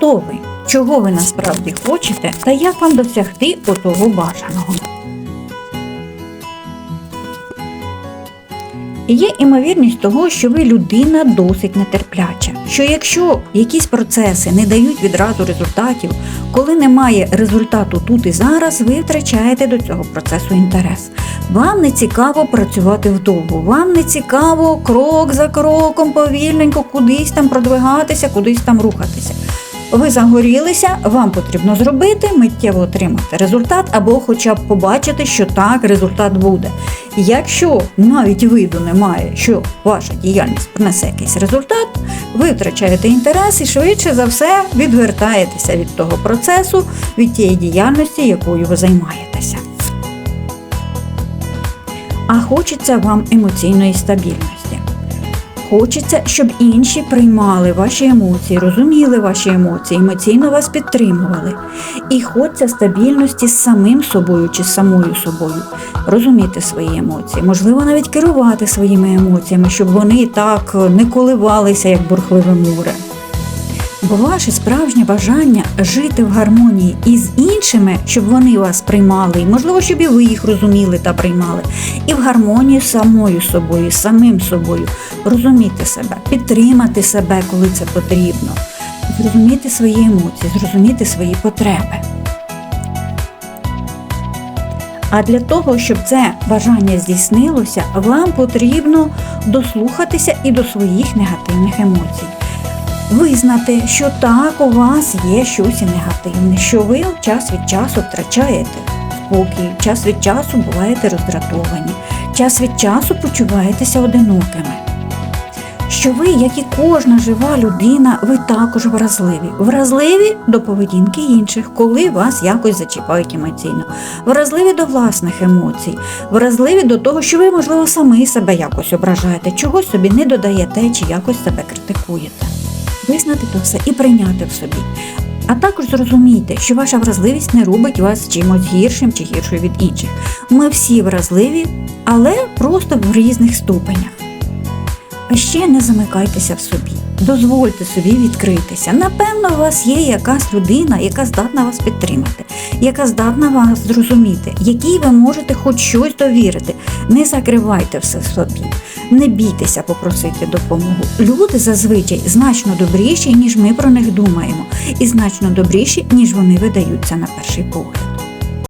хто ви, чого ви насправді хочете та як вам досягти отого бажаного. Є імовірність того, що ви людина досить нетерпляча. Що якщо якісь процеси не дають відразу результатів, коли немає результату тут і зараз, ви втрачаєте до цього процесу інтерес. Вам не цікаво працювати вдовго, вам не цікаво крок за кроком, повільненько кудись там продвигатися, кудись там рухатися. Ви загорілися, вам потрібно зробити, миттєво отримати результат, або хоча б побачити, що так, результат буде. Якщо навіть виду немає, що ваша діяльність принесе якийсь результат, ви втрачаєте інтерес і швидше за все відвертаєтеся від того процесу, від тієї діяльності, якою ви займаєтеся. А хочеться вам емоційної стабільності. Хочеться, щоб інші приймали ваші емоції, розуміли ваші емоції, емоційно вас підтримували. І хочеться стабільності з самим собою чи з самою собою, розуміти свої емоції, можливо, навіть керувати своїми емоціями, щоб вони так не коливалися, як бурхливе море. Бо ваше справжнє бажання жити в гармонії із іншими, щоб вони вас приймали, і можливо, щоб і ви їх розуміли та приймали, і в гармонії з самою собою, з самим собою, розуміти себе, підтримати себе, коли це потрібно, зрозуміти свої емоції, зрозуміти свої потреби. А для того, щоб це бажання здійснилося, вам потрібно дослухатися і до своїх негативних емоцій. Визнати, що так у вас є щось негативне, що ви час від часу втрачаєте спокій, час від часу буваєте роздратовані, час від часу почуваєтеся одинокими. Що ви, як і кожна жива людина, ви також вразливі. Вразливі до поведінки інших, коли вас якось зачіпають емоційно. Вразливі до власних емоцій, вразливі до того, що ви, можливо, самі себе якось ображаєте, чогось собі не додаєте чи якось себе критикуєте визнати то все і прийняти в собі. А також зрозумійте, що ваша вразливість не робить вас чимось гіршим чи гіршою від інших. Ми всі вразливі, але просто в різних ступенях. А ще не замикайтеся в собі. Дозвольте собі відкритися. Напевно, у вас є якась людина, яка здатна вас підтримати, яка здатна вас зрозуміти, якій ви можете хоч щось довірити. Не закривайте все в собі, не бійтеся попросити допомогу. Люди зазвичай значно добріші, ніж ми про них думаємо, і значно добріші, ніж вони видаються на перший погляд.